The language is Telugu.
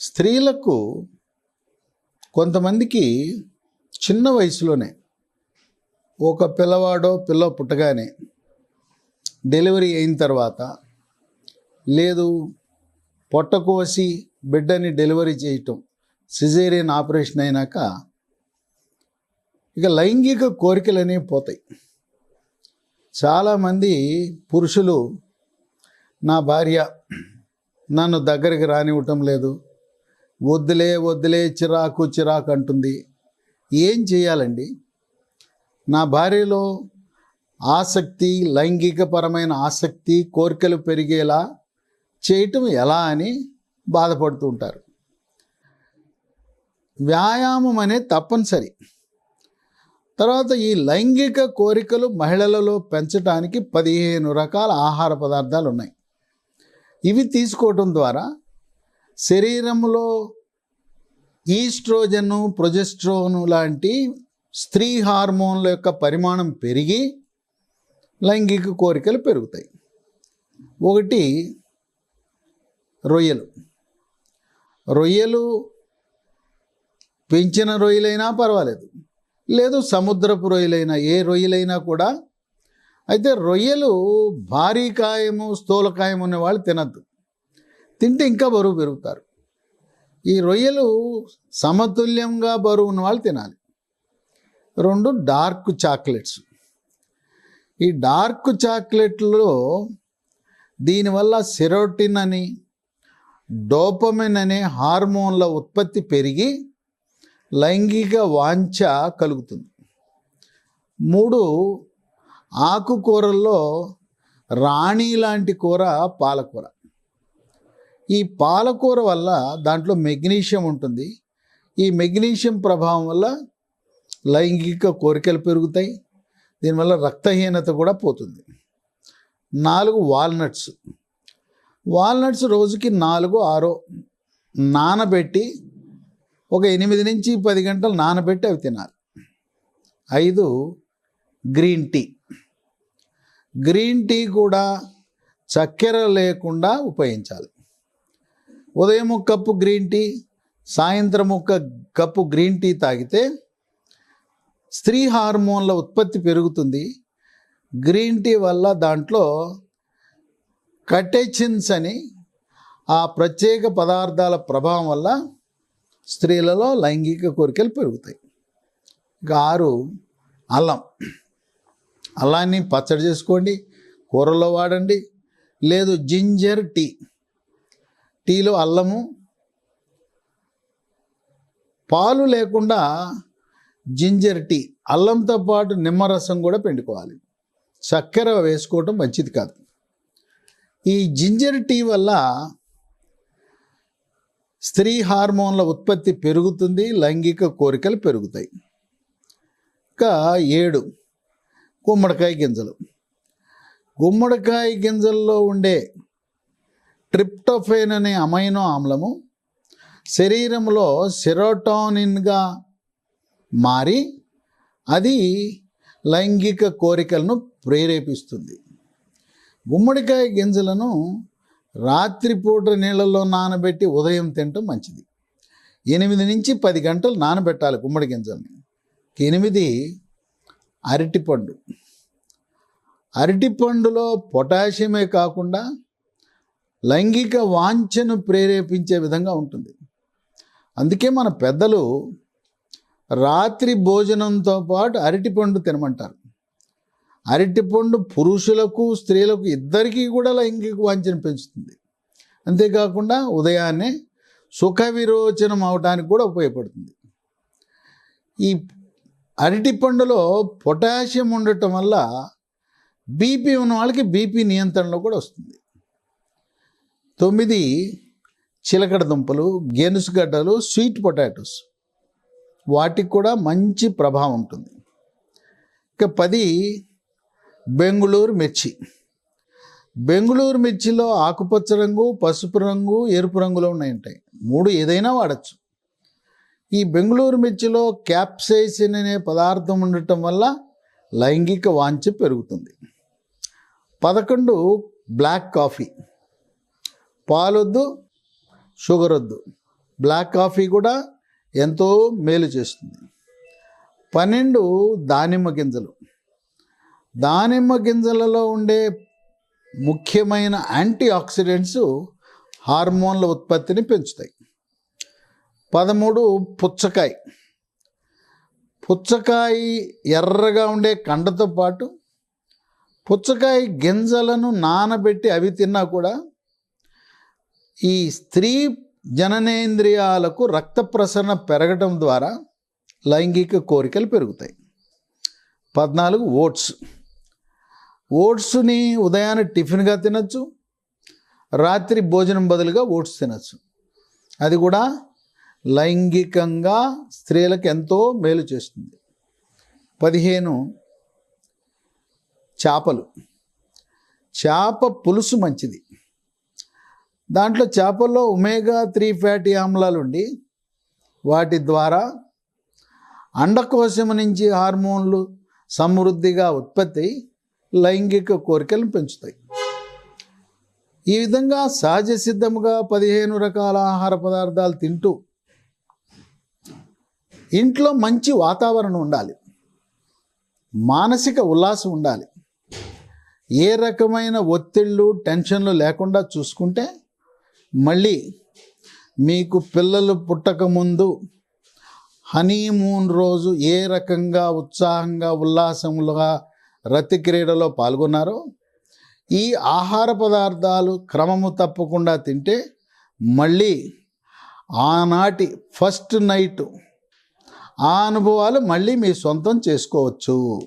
స్త్రీలకు కొంతమందికి చిన్న వయసులోనే ఒక పిల్లవాడో పిల్ల పుట్టగానే డెలివరీ అయిన తర్వాత లేదు పొట్ట కోసి బిడ్డని డెలివరీ చేయటం సిజేరియన్ ఆపరేషన్ అయినాక ఇక లైంగిక కోరికలు అనేవి పోతాయి. చాలామంది పురుషులు నా భార్య నన్ను దగ్గరికి రానివ్వటం లేదు వద్దులే వద్దులే చిరాకు చిరాకు అంటుంది. ఏం చేయాలండి? నా భార్యలో ఆసక్తి లైంగికపరమైన ఆసక్తి కోరికలు పెరిగేలా చేయటం ఎలా అని బాధపడుతూ ఉంటారు. వ్యాయామం అనేది తప్పనిసరి. తర్వాత ఈ లైంగిక కోరికలు మహిళలలో పెంచడానికి పదిహేను రకాల ఆహార పదార్థాలు ఉన్నాయి. ఇవి తీసుకోవటం ద్వారా శరీరంలో ఈస్ట్రోజను ప్రొజెస్ట్రోను లాంటి స్త్రీ హార్మోన్ల యొక్క పరిమాణం పెరిగి లైంగిక కోరికలు పెరుగుతాయి. ఒకటి రొయ్యలు. రొయ్యలు పెంచిన రొయ్యలైనా పర్వాలేదు. లేదు సముద్రపు రొయ్యలైనా ఏ రొయ్యలైనా కూడా. అయితే రొయ్యలు భారీ కాయము స్థూలకాయం ఉన్నవాళ్ళు తినద్దు. తింటే ఇంకా బరువు పెరుగుతారు. ఈ రొయ్యలు సమతుల్యంగా బరువు ఉన్న వాళ్ళు తినాలి. రెండు డార్క్ చాక్లెట్స్. ఈ డార్క్ చాక్లెట్లో దీనివల్ల సెరోటిన్ అని డోపమిన్ అనే హార్మోన్ల ఉత్పత్తి పెరిగి లైంగిక వాంఛ కలుగుతుంది. మూడు ఆకుకూరల్లో రాణి లాంటి కూర పాలకూర. ఈ పాలకూర వల్ల దాంట్లో మెగ్నీషియం ఉంటుంది. ఈ మెగ్నీషియం ప్రభావం వల్ల లైంగిక కోరికలు పెరుగుతాయి. దీనివల్ల రక్తహీనత కూడా పోతుంది. నాలుగు వాల్నట్స్. వాల్నట్స్ రోజుకి నాలుగు ఆరో నానబెట్టి ఒక ఎనిమిది నుంచి పది గంటలు నానబెట్టి అవి తినాలి. ఐదు గ్రీన్ టీ. గ్రీన్ టీ కూడా చక్కెర లేకుండా ఉపయోగించాలి. ఉదయం ఒక కప్పు గ్రీన్ టీ సాయంత్రం ఒక కప్పు గ్రీన్ టీ తాగితే స్త్రీ హార్మోన్ల ఉత్పత్తి పెరుగుతుంది. గ్రీన్ టీ వల్ల దాంట్లో కటెచిన్స్ అని ఆ ప్రత్యేక పదార్థాల ప్రభావం వల్ల స్త్రీలలో లైంగిక కోరికలు పెరుగుతాయి. ఇక ఆరు అల్లం. అల్లాన్ని పచ్చడి చేసుకోండి కూరలో వాడండి. లేదు జింజర్ టీ. టీలో అల్లము పాలు లేకుండా జింజర్ టీ అల్లంతో పాటు నిమ్మరసం కూడా పిండుకోవాలి. చక్కెర వేసుకోవటం మంచిది కాదు. ఈ జింజర్ టీ వల్ల స్త్రీ హార్మోన్ల ఉత్పత్తి పెరుగుతుంది లైంగిక కోరికలు పెరుగుతాయి. ఇంకా ఏడు గుమ్మడికాయ గింజలు. గుమ్మడికాయ గింజల్లో ఉండే ట్రిప్టోఫేన్ అనే అమైనో ఆమ్లము శరీరంలో సెరోటోనిన్గా మారి అది లైంగిక కోరికలను ప్రేరేపిస్తుంది. గుమ్మడికాయ గింజలను రాత్రిపూట నీళ్ళల్లో నానబెట్టి ఉదయం తినటం మంచిది. ఎనిమిది నుంచి పది గంటలు నానబెట్టాలి గుమ్మడి గింజల్ని. ఎనిమిది అరటిపండు. అరటిపండులో పొటాషియమే కాకుండా లైంగిక వాంఛను ప్రేరేపించే విధంగా ఉంటుంది. అందుకే మన పెద్దలు రాత్రి భోజనంతో పాటు అరటిపండు తినమంటారు. అరటిపండు పురుషులకు స్త్రీలకు ఇద్దరికీ కూడా లైంగిక వాంఛను పెంచుతుంది. అంతేకాకుండా ఉదయాన్నే సుఖ విరోచనం అవడానికి కూడా ఉపయోగపడుతుంది. ఈ అరటిపండులో పొటాషియం ఉండటం వల్ల బీపీ ఉన్న వాళ్ళకి బీపీ నియంత్రణలో కూడా వస్తుంది. తొమ్మిది చిలకడ దుంపలు గెనుసుగడ్డలు స్వీట్ పొటాటోస్. వాటికి కూడా మంచి ప్రభావం ఉంటుంది. ఇక పది బెంగుళూరు మిర్చి. బెంగుళూరు మిర్చిలో ఆకుపచ్చ రంగు పసుపు రంగు ఎరుపు రంగులో ఉన్నాయి ఉంటాయి మూడు ఏదైనా వాడచ్చు. ఈ బెంగుళూరు మిర్చిలో క్యాప్సైసిన్ అనే పదార్థం ఉండటం వల్ల లైంగిక వాంఛ పెరుగుతుంది. పదకొండు బ్లాక్ కాఫీ. పాలొద్దు షుగర్ వద్దు బ్లాక్ కాఫీ కూడా ఎంతో మేలు చేస్తుంది. పన్నెండు దానిమ్మ గింజలు. దానిమ్మ గింజలలో ఉండే ముఖ్యమైన యాంటీ ఆక్సిడెంట్స్ హార్మోన్ల ఉత్పత్తిని పెంచుతాయి. పదమూడు పుచ్చకాయ. పుచ్చకాయ ఎర్రగా ఉండే కండతో పాటు పుచ్చకాయ గింజలను నానబెట్టి అవి తిన్నా కూడా ఈ స్త్రీ జననేంద్రియాలకు రక్త ప్రసరణ పెరగడం ద్వారా లైంగిక కోరికలు పెరుగుతాయి. పద్నాలుగు ఓట్స్. ఓట్స్ని ఉదయాన్నే టిఫిన్గా తినచ్చు. రాత్రి భోజనం బదులుగా ఓట్స్ తినచ్చు. అది కూడా లైంగికంగా స్త్రీలకు ఎంతో మేలు చేస్తుంది. పదిహేను చేపలు. చేప పులుసు మంచిది. దాంట్లో చేపల్లో ఒమేగా త్రీ ఫ్యాటీ ఆమ్లాలు ఉండి వాటి ద్వారా అండకోశం నుంచి హార్మోన్లు సమృద్ధిగా ఉత్పత్తి లైంగిక కోరికలను పెంచుతాయి. ఈ విధంగా సహజ సిద్ధముగా పదిహేను రకాల ఆహార పదార్థాలు తింటూ ఇంట్లో మంచి వాతావరణం ఉండాలి. మానసిక ఉల్లాసం ఉండాలి. ఏ రకమైన ఒత్తిళ్ళు టెన్షన్లు లేకుండా చూసుకుంటే మళ్ళీ మీకు పిల్లలు పుట్టకముందు హనీమూన్ రోజు ఏ రకంగా ఉత్సాహంగా ఉల్లాసములుగా రతి క్రీడలో పాల్గొన్నారో ఈ ఆహార పదార్థాలు క్రమము తప్పకుండా తింటే మళ్ళీ ఆనాటి ఫస్ట్ నైట్ ఆ అనుభవాలు మళ్ళీ మీ సొంతం చేసుకోవచ్చు.